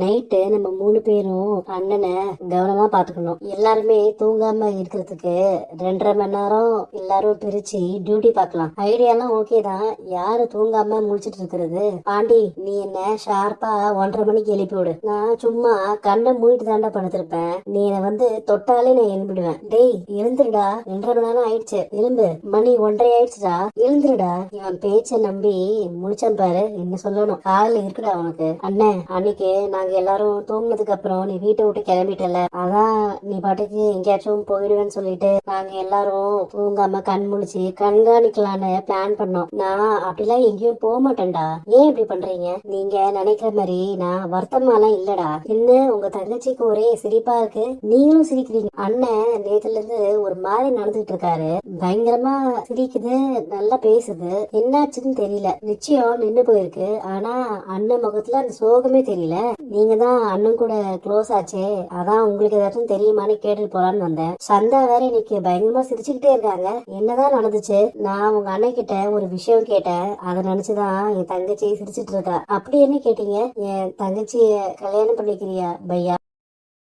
Night நம்ம மூணு பேரும் அண்ணனை கவனமா பாத்துக்கணும் எல்லாருமே தூங்காம இருக்கிறதுக்கு ரெண்டரை மணி நேரம் எல்லாரும் பிரிச்சு டியூட்டி பார்க்கலாம். ஐடியாலாம் ஓகே தான். யாரு தூங்காம முழிச்சிட்டு இருக்கிறது? பாண்டி நீ என்ன ஷார்ப்பா ஒன்றரை மணிக்கு எழுப்பி விடு. நான் சும்மா கண்ணை மூடிட்டு தாண்டா படுத்திருப்பேன். நீ என்னை வந்து தொட்டாலே நான் எழுப்பிடுவேன் டேய் எழுந்துருடா. ரெண்டரை மணி நேரம் ஆயிடுச்சு. எலும்பு மணி ஒன்றரை ஆயிடுச்சுடா. எழுந்துருடா. இவன் பேச்சை நம்பி முழிச்சான் பாரு. என்ன சொல்லணும்? காலைல இருக்குடா உனக்கு. அண்ணன் அன்னைக்கு நான் நாங்க எல்லாரும் தூங்கினதுக்கு அப்புறம் நீ வீட்டை விட்டு கிளம்பிட்டல. அதான் நீ பாட்டுக்கு எங்கேயாச்சும் போயிடுவேன்னு சொல்லிட்டு நாங்க எல்லாரும் தூங்காம கண் முழிச்சு கண்காணிக்கலான்னு பிளான் பண்ணோம். நான் அப்படிலாம் எங்கேயும் போக மாட்டேன்டா. ஏன் இப்படி பண்றீங்க? நீங்க நினைக்கிற மாதிரி நான் வருத்தமாலாம் இல்லடா. என்ன உங்க தங்கச்சிக்கு ஒரே சிரிப்பா இருக்கு? நீங்களும் சிரிக்கிறீங்க. அண்ணன் நேத்துல இருந்து ஒரு மாதிரி நடந்துட்டு இருக்காரு. பயங்கரமா சிரிக்குது நல்லா பேசுது. என்னாச்சுன்னு தெரியல. நிச்சயம் நின்னு போயிருக்கு. ஆனா அண்ணன் முகத்துல அந்த சோகமே தெரியல. நீங்க தான் அண்ணன் கூட க்ளோஸ் ஆச்சே. அதான் உங்களுக்கு ஏதாச்சும் தெரியுமான்னு கேட்டுட்டு போலான்னு வந்தேன். சந்தா வேற இன்னைக்கு பயங்கரமா சிரிச்சுக்கிட்டே இருக்காங்க. என்னதான் நடந்துச்சு? நான் உங்க அண்ணன் கிட்ட ஒரு விஷயம் கேட்டேன். அதை நினைச்சுதான் என் தங்கச்சி சிரிச்சிட்டு இருக்கா. அப்படி என்ன கேட்டீங்க? என் தங்கச்சிய கல்யாணம் பண்ணிக்கிறியா பையா?